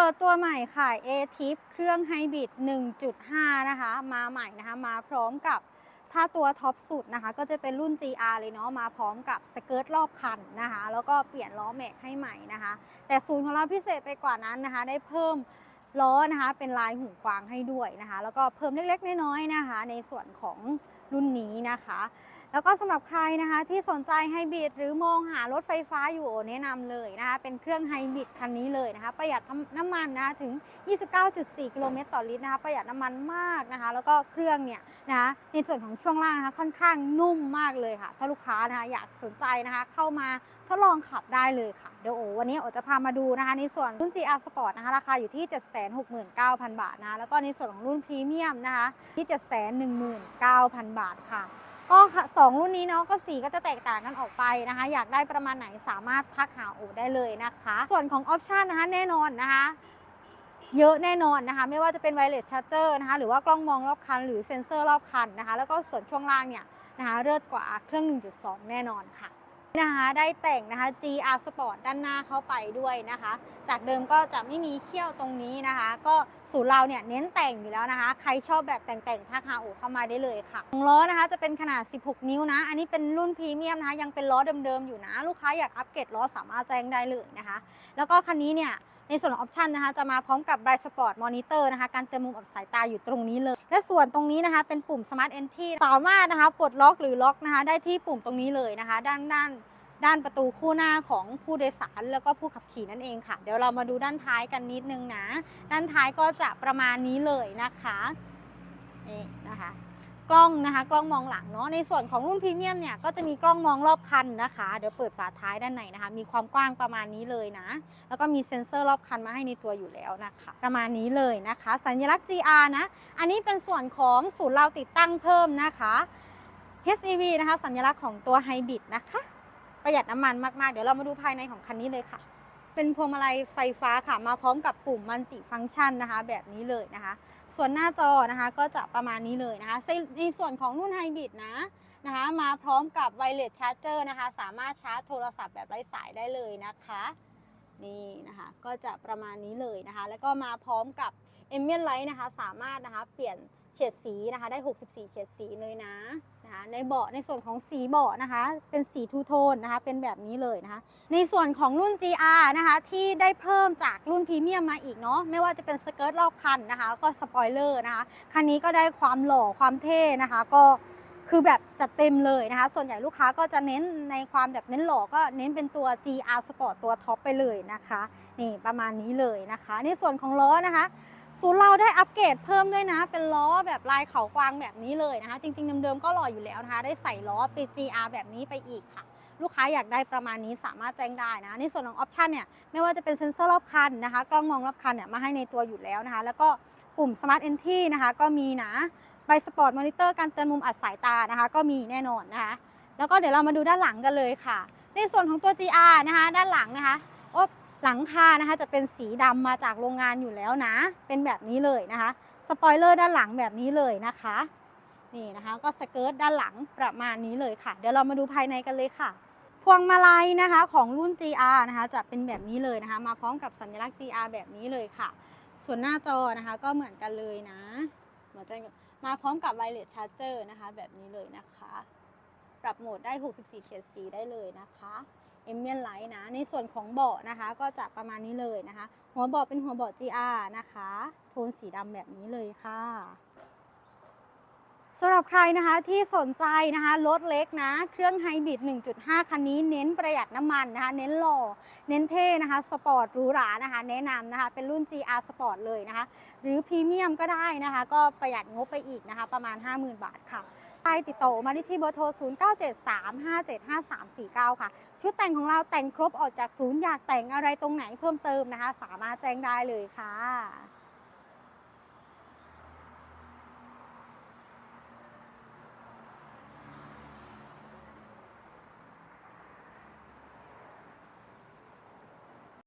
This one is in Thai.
เปิดตัวใหม่ค่ะ a t i p เครื่องไฮบริด1.5 นะคะ มาใหม่นะคะ มาพร้อมกับถ้าตัวท็อปสุดนะคะ ก็จะเป็นรุ่น GR เลยเนาะมาพร้อมกับสเกิร์ตรอบคันนะคะ แล้วก็เปลี่ยนล้อแม็กให้ใหม่นะคะ แต่ศูนย์ของเราพิเศษไปกว่านั้นนะคะ ได้เพิ่มล้อนะคะเป็นลายหูกวางให้ด้วยนะคะ แล้วก็เพิ่มเล็กๆน้อยๆนะคะ ในส่วนของรุ่นนี้นะคะ แล้วก็สำหรับใครนะคะที่สนใจไฮบริดหรือมองหารถไฟฟ้าอยู่โอแนะนำเลยนะคะ เป็นเครื่องไฮบริดคันนี้เลยนะคะ ประหยัดน้ำมันนะคะถึง 29.4 กิโลเมตรต่อลิตรนะคะ ประหยัดน้ำมันมากนะคะ แล้วก็เครื่องเนี่ยนะคะในส่วนของช่วงล่างนะคะค่อนข้างนุ่มมากเลยค่ะ ถ้าลูกค้านะคะอยากสนใจนะคะเข้ามาทดลองขับได้เลยค่ะ เดี๋ยวโอวันนี้โอจะพามาดูนะคะ ในส่วนรุ่น GR Sport นะคะ ราคาอยู่ที่ 769,000 บาทนะะแล้วก็ในส่วนของรุ่นพรีเมียมนะคะที่ 719,000 บาทค่ะ ก็สองรุ่นนี้เนาะก็สีก็จะแตกต่างกันออกไปนะคะ อยากได้ประมาณไหนสามารถทักหาโอได้เลยนะคะ ส่วนของออปชันนะคะแน่นอนนะคะเยอะแน่นอนนะคะ ไม่ว่าจะเป็นไวเลสชาร์เจอร์นะคะหรือว่ากล้องมองรอบคัน หรือเซ็นเซอร์รอบคันนะคะ แล้วก็ส่วนช่วงล่างเนี่ยนะคะเลิศกว่าเครื่อง 1.2 แน่นอนค่ะนะคะได้แต่งนะคะ GR Sport ด้านหน้าเข้าไปด้วยนะคะ จากเดิมก็จะไม่มีเขี้ยวตรงนี้นะคะ ก็ ศูนย์เราเนี่ยเน้นแต่งอยู่แล้วนะคะ ใครชอบแบบแต่งๆทักหาโอเข้ามาได้เลยค่ะของล้อนะคะจะเป็นขนาด 16 นิ้วนะ อันนี้เป็นรุ่นพรีเมียมนะคะ ยังเป็นล้อเดิมๆอยู่นะ ลูกค้าอยากอัปเกรดล้อสามารถแจ้งได้เลยนะคะ แล้วก็คันนี้เนี่ยในส่วนของออปชันนะคะจะมาพร้อมกับ Bright Sport Monitor นะคะการเตือนมุมอับสายตาอยู่ตรงนี้เลย และส่วนตรงนี้นะคะเป็นปุ่ม Smart Entry สามารถนะคะปลดล็อกหรือล็อกนะคะได้ที่ปุ่มตรงนี้เลยนะคะ ด้านด้าน ด้านประตูคู่หน้าของผู้โดยสารแล้วก็ผู้ขับขี่นั่นเองค่ะ เดี๋ยวเรามาดูด้านท้ายกันนิดนึงนะ ด้านท้ายก็จะประมาณนี้เลยนะคะนี่นะคะกล้องนะคะกล้องมองหลังเนาะในส่วนของรุ่นพรีเมียมเนี่ยก็จะมีกล้องมองรอบคันนะคะ เดี๋ยวเปิดฝาท้ายด้านในนะคะ มีความกว้างประมาณนี้เลยนะ แล้วก็มีเซ็นเซอร์รอบคันมาให้ในตัวอยู่แล้วนะคะ ประมาณนี้เลยนะคะ สัญลักษณ์ GR นะ อันนี้เป็นส่วนของศูนย์เราติดตั้งเพิ่มนะคะ HEV นะคะ สัญลักษณ์ของตัวไฮบริดนะคะ ประหยัดน้ำมันมากๆ เดี๋ยวเรามาดูภายในของคันนี้เลยค่ะ เป็นพวงมาลัยไฟฟ้าค่ะ มาพร้อมกับปุ่มมัลติฟังก์ชันนะคะ แบบนี้เลยนะคะ ส่วนหน้าจอนะคะก็จะประมาณนี้เลยนะคะ ในส่วนของรุ่นไฮบริดนะนะคะ มาพร้อมกับไวเลสชาร์จเจอร์นะคะ สามารถชาร์จโทรศัพท์แบบไร้สายได้เลยนะคะนี่นะคะ ก็จะประมาณนี้เลยนะคะ แล้วก็มาพร้อมกับเอมเมียนไลท์นะคะ สามารถนะคะ เปลี่ยนเฉดสีนะคะ ได้ 64 เฉดสีเลยนะ นะคะในเบาะในส่วนของสีเบาะนะคะ เป็นสีทูโทนนะคะ เป็นแบบนี้เลยนะคะ ในส่วนของรุ่น GR นะคะ ที่ได้เพิ่มจากรุ่นพรีเมียมมาอีกเนาะไม่ว่าจะเป็นสเกิร์ตรอบคันนะคะแล้วก็สปอยเลอร์นะคะ คันนี้ก็ได้ความหล่อความเท่นะคะ ก็คือแบบจัดเต็มเลยนะคะ ส่วนใหญ่ลูกค้าก็จะเน้นในความแบบเน้นหล่อก็เน้นเป็นตัว GR Sport ตัวท็อปไปเลยนะคะ นี่ประมาณนี้เลยนะคะ ในส่วนของล้อนะคะ ศูนย์เราได้อัปเกรดเพิ่มด้วยนะ เป็นล้อแบบลายเขากวางแบบนี้เลยนะคะ จริงๆเดิมๆก็หล่ออยู่แล้วนะคะ ได้ใส่ล้อเป็น GR แบบนี้ไปอีกค่ะ ลูกค้าอยากได้ประมาณนี้สามารถแจ้งได้นะ ในส่วนของออปชันเนี่ย ไม่ว่าจะเป็นเซ็นเซอร์รอบคันนะคะ กล้องมองรอบคันเนี่ยมาให้ในตัวอยู่แล้วนะคะ แล้วก็ปุ่ม Smart Entry นะคะ ก็มีนะไบสปอร์ตมอนิเตอร์การเตือนมุมอัดสายตานะคะ ก็มีแน่นอนนะคะ แล้วก็เดี๋ยวเรามาดูด้านหลังกันเลยค่ะ ในส่วนของตัว GR นะคะ ด้านหลังนะคะ หลังคานะคะจะเป็นสีดำมาจากโรงงานอยู่แล้วนะ เป็นแบบนี้เลยนะคะ สปอยเลอร์ด้านหลังแบบนี้เลยนะคะ นี่นะคะก็สเกิร์ตด้านหลังประมาณนี้เลยค่ะ เดี๋ยวเรามาดูภายในกันเลยค่ะ พวงมาลัยนะคะของรุ่น GR นะคะจะเป็นแบบนี้เลยนะคะ มาพร้อมกับสัญลักษณ์ GR แบบนี้เลยค่ะ ส่วนหน้าจอนะคะก็เหมือนกันเลยนะเหมือนกันมาพร้อมกับไวเลสชาร์เจอร์นะคะ แบบนี้เลยนะคะ ปรับโหมดได้ 64เฉดสีได้เลยนะคะ เอมเมียนไลท์นะ ในส่วนของเบาะนะคะ ก็จะประมาณนี้เลยนะคะ หัวเบาะเป็นหัวเบาะ GR นะคะ โทนสีดำแบบนี้เลยค่ะสำหรับใครนะคะที่สนใจนะคะรถเล็กนะ เครื่องไฮบริด 1.5 คันนี้เน้นประหยัดน้ำมันนะคะ เน้นหล่อ เน้นเท่นะคะ สปอร์ตหรูหรานะคะ แนะนำนะคะ เป็นรุ่น GR Sport เลยนะคะ หรือพรีเมียมก็ได้นะคะ ก็ประหยัดงบไปอีกนะคะ ประมาณ 50,000 บาทค่ะ ไปติดต่อมาได้ที่เบอร์โทร 0973575349 ค่ะ ชุดแต่งของเราแต่งครบออกจากศูนย์อยากแต่งอะไรตรงไหนเพิ่มเติมนะคะ สามารถแจ้งได้เลยค่ะ